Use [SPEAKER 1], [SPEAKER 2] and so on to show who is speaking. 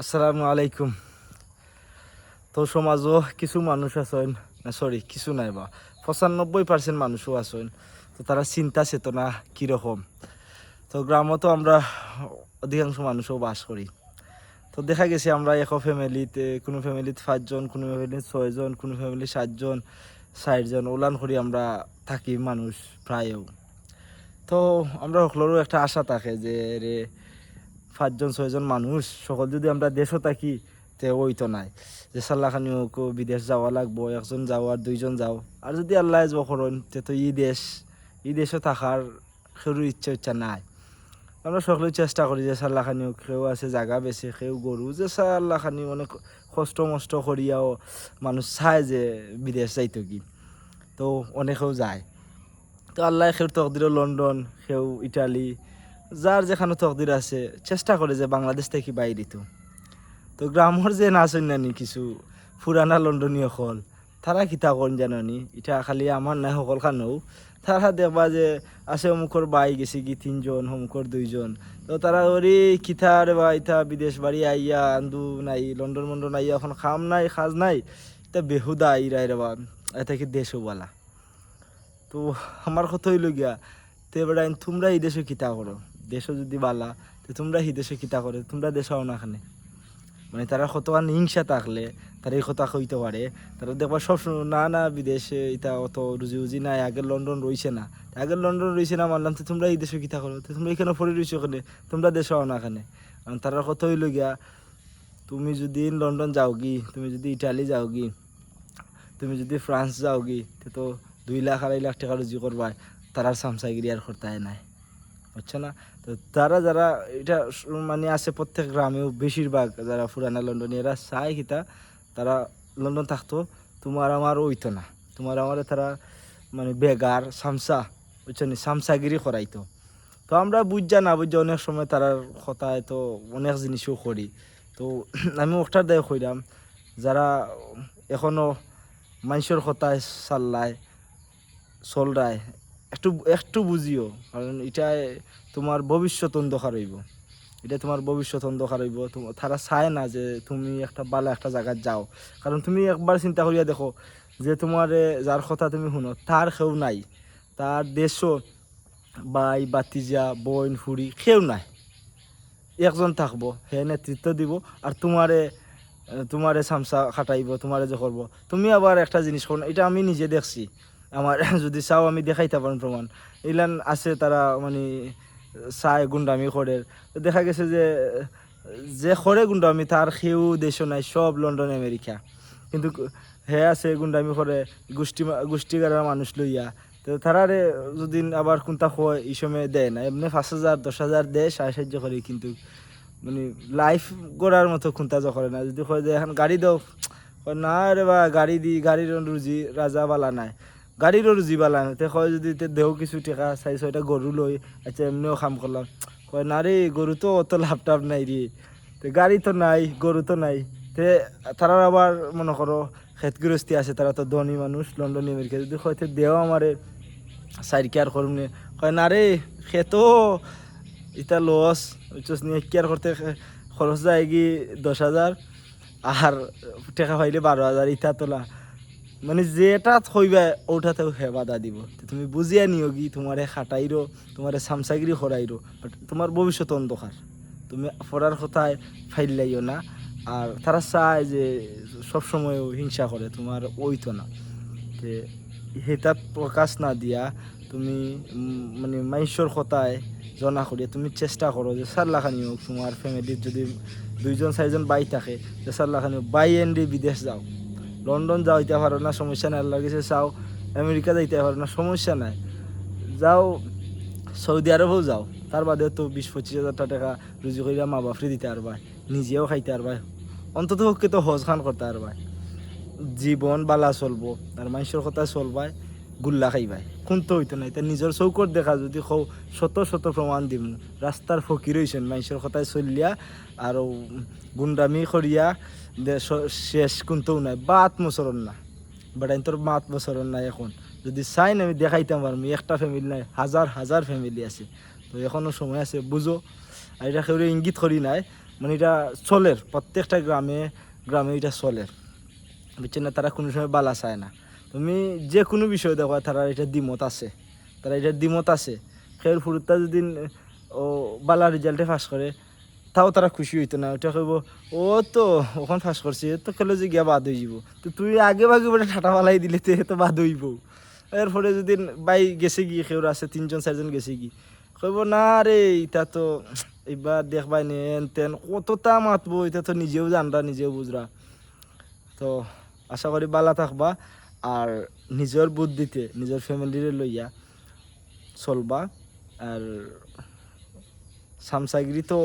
[SPEAKER 1] আসসালামু আলাইকুম। তো সমাজও কিছু মানুষ আছেন, না সরি কিছু নাই বা। পঁচানব্বই পার্সেন্ট মানুষও আছেন। তো তারা চিন্তা চেতনা কীরকম? তো গ্রামও তো আমরা অধিকাংশ মানুষও বাস করি। তো দেখা গেছে আমরা এক ফ্যামিলিতে কোনো ফ্যামিলিতে পাঁচজন, কোনো ফ্যামিলিতে ছয়জন, কোনো ফ্যামিলি সাতজন, ষাটজন, ওলান করি আমরা থাকি মানুষ প্রায়ও। তো আমরা সকলেরও একটা আশা থাকে যে, রে পাঁচজন, ছয়জন মানুষ, সকল যদি আমরা দেশও থাকি, তে ওই তো নাই। যে সাল্লাখানিও বিদেশ যাওয়া লাগবো, একজন যাও আর দুইজন যাও। আর যদি আল্লাহ যাব করেন, তে তো ই দেশ, ই দেশও থাকার সেরু ইচ্ছা ইচ্ছা নাই। আমরা সকলে চেষ্টা করি যে সাল্লাখানিও কেউ আছে জায়গা বেছে, কেউ গরু, যে সাল্লাখানি অনেক কষ্ট মষ্ট করিয়াও মানুষ চায় যে বিদেশ যাইতো কি। তো অনেকেও যায়। তো আল্লাহ সেউ তকদিরও লন্ডন সেউ ইটালি যার যেখানে তকদির আছে, চেষ্টা করে যে বাংলাদেশ থেকে বাইরে দিত। তো গ্রামর যে নাচ অন্যান্য কিছু পুরানা লন্ডনীয় হল তারা কিতা করেন জাননি এটা খালি আমার নাই সকল খানেও। তারা দেখবা যে আছে অমুকর বাই গেছে কি তিনজন, অমুকর দুইজন। তো তারা ওরে কিতা রে বা ইতা বিদেশ বাড়ি আইয়া আন্দু নাই, লন্ডন মন্ডন আইয়া এখন খাম নাই খাজ নাই। তা বেহুদা আইরাই রে বা এটা কি দেশও বলা তো আমার কথা হইল গিয়া, তে এবার তোমরা এই দেশে কিতা করো? দেশও যদি বালা, তো তোমরা এই দেশে কিতা করে? তোমরা দেশ হও না খানে। মানে তারা কতখান হিংসা থাকলে, তারা এই কথা কইতে পারে। তারা দেখবা সবসময় না না বিদেশে এটা অত রুজি উজি নাই, আগের লন্ডন রইছে না। আগের লন্ডন রইছে না মানলাম, তো তোমরা এই দেশে কিতা করো? তো তোমরা এখানে পড়ে রইছো ওখানে তোমরা দেশ হও না খানে। কারণ তারা কথা হইল গিয়া, তুমি যদি লন্ডন যাও কি তুমি যদি ইটালি যাও কি তুমি যদি ফ্রান্স যাও কি তো দুই লাখ, আড়াই লাখ টাকা রুজি করবা তারা সামসাগিরি আর করতে নাই। বুঝছ না? তো তারা যারা এটা মানে আছে প্রত্যেক গ্রামেও বেশিরভাগ যারা পুরানা লন্ডনী এরা চায় কিতা তারা লন্ডন থাকতো, তোমার আমার ওইতো না। তোমার আমার তারা মানে বেগার, সামসা, বুঝছ নি? সামসাগিরি করাইতো। তো আমরা বুঝা না বুঝা অনেক সময় তারার কথায় তো অনেক জিনিসও করি। তো আমি ওটার দায় কইরাম, যারা এখনও মানুষের কথায় চাল্লায়, চলরায় একটু একটু বুঝিও, কারণ এটা তোমার ভবিষ্যৎ অন্ধকার হইব। এটা তোমার ভবিষ্যৎ অন্ধকার হইব। তারা চায় না যে তুমি একটা ভালো একটা জায়গায় যাও। কারণ তুমি একবার চিন্তা করিয়া দেখো যে তোমার যার কথা তুমি শুনো, তার কেউ নাই। তার দেশও বাই বাতিজা বইন ফুরি কেউ নাই। একজন থাকব হে নেতৃত্ব দিব আর তোমারে তোমারে চামচা খাটাইব, তোমারে যে করব। তুমি আবার একটা জিনিস করো, এটা আমি নিজে দেখছি। আমার, যদি চাও আমি দেখাইতে পারেন প্রমাণ। এগুলান আছে তারা মানে চায় গুন্ডামি করে। দেখা গেছে যে যে করে গুন্ডামি তার সেও দেশও নাই, সব লন্ডন, আমেরিকা। কিন্তু হে আছে গুন্ডামি করে, গোষ্ঠী গোষ্ঠীগারের মানুষ লইয়া। তো তারারে যদি আবার কোনটা হয়, এই সময় দেয় না। এমনি পাঁচ হাজার, দশ হাজার দেয় সাহায্য করে, কিন্তু মানে লাইফ গড়ার মতো কোনটা করে না। যদি কয় যে এখন গাড়ি দাও না রে বা গাড়ি দি, গাড়ির রুজি রাজা বালা নাই। গাড়িরও রুজি বালা নাই তে কয় যদি দেও কিছু টাকা চাই ছয়টা গরু লই আচ্ছা এমনিও কাম করলাম কয়, না রে গরু তো অত লাভ টাভ নাই রে তে গাড়ি তো নাই গরু তো নাই। তে তারা আবার মনে করো ক্ষেতগ্রস্তি আছে তারা তো ধনী মানুষ লন্ডন আমেরিকা যদি হয়তো দেও আমারে সাইড কেয়ার করুন নে? কয়, না রে খেতো এটা লস বুঝছস নিয়ে কেয়ার করতে খরচ যায় কি দশ হাজার আর টাকা পাইলে বারো হাজার ইটা তোলা। মানে যেটা থইবা, ওটাতেও হে বাধা দিব। তুমি বুঝিয়া নিও কি তোমারে খাটাইরো, তোমারে সামসাগিরি করাইরো বাট তোমার ভবিষ্যৎ অন্ধকার। তুমি পড়ার কথায় ফাইলাইও না, আর তারা চায় যে সবসময় হিংসা করে, তোমার ওইতো না। তে সেটা প্রকাশ না দিয়া তুমি মানে মাইশ্বর কথায় জনা করিয়া তুমি চেষ্টা করো যে সাল্লাখানি হোক, তোমার ফ্যামিলির যদি দুইজন চাৰিজন বাই থাকে, যে সাল্লাখানি বাই এন্ডি বিদেশ যাও। লন্ডন যাও এতিয়া পারো না, সমস্যা নাই আল্লাহ কাছে চাও আমেরিকা যাইতে পারো না, সমস্যা নাই। যাও, সৌদি আরবেও যাও। তার বাদেও তো বিশ, পঁচিশ হাজার টাকা রুজি করিয়া মা বাপরে দিতে পারবা নিজেও খাইতে পারবা অন্তত পক্ষে তো হজ খান করতে পারবা জীবন বালা চলবো, আর মানুষের কথা চলবাই। গুল্লা খাইবাই। কোনটো হইতো না এতিয়া নিজৰ চৌকত দেখা যদি কওঁ, শত শত প্ৰমাণ দিম। ৰাস্তাৰ ফকিৰ হৈছেন মানুষের কথায় চলিয়া আৰু গুন্ডামি করিয়া শেষ কোনটোও নাই বা আত্মচরণ না বেটাইন তোর মা আত্মচরণ নাই এখন। যদি চাই না আমি দেখাইতাম পারব একটা ফ্যামিলি নাই হাজার হাজার ফ্যামিলি আছে। তো এখনও সময় আছে বুঝো আর এটা কেউ ইঙ্গিত করি নাই মানে এটা চলের প্রত্যেকটা গ্রামে গ্রামে এটা চলের বুঝছেন না তারা কোনো সময় বালা চায় না। তুমি যে কোনো বিষয় দেখো, তারা এটা দ্বিমত আছে। তারা এটা দ্বিমত আছে। খের ফুরুত্তা যদি, ও, বালা রেজাল্টে পাস করে, তাও তারা খুশি হইতো না। ওটা কইব, ও তো, ওখান ফাঁস করছে তো খেলে যে গিয়া বাদ হয়ে যাব তো তুই আগে ভাগে বলে ঠাটা ফালাই দিলে তে তো বাদ হইব। এরপরে যদি বাই গেছে কি কেউর আছে, তিনজন, চারজন গেছে কি কইব, না রে, ইটা তো, এবার দেখবাই নে তেন, কতটা মাতবো এটা তো নিজেও জানরা, নিজেও বুঝরা। তো আশা করি বালা থাকবা। আর নিজের বুদ্ধিতে নিজের ফ্যামিলিরে লইয়া চলবা। আর সামসাগিরি তো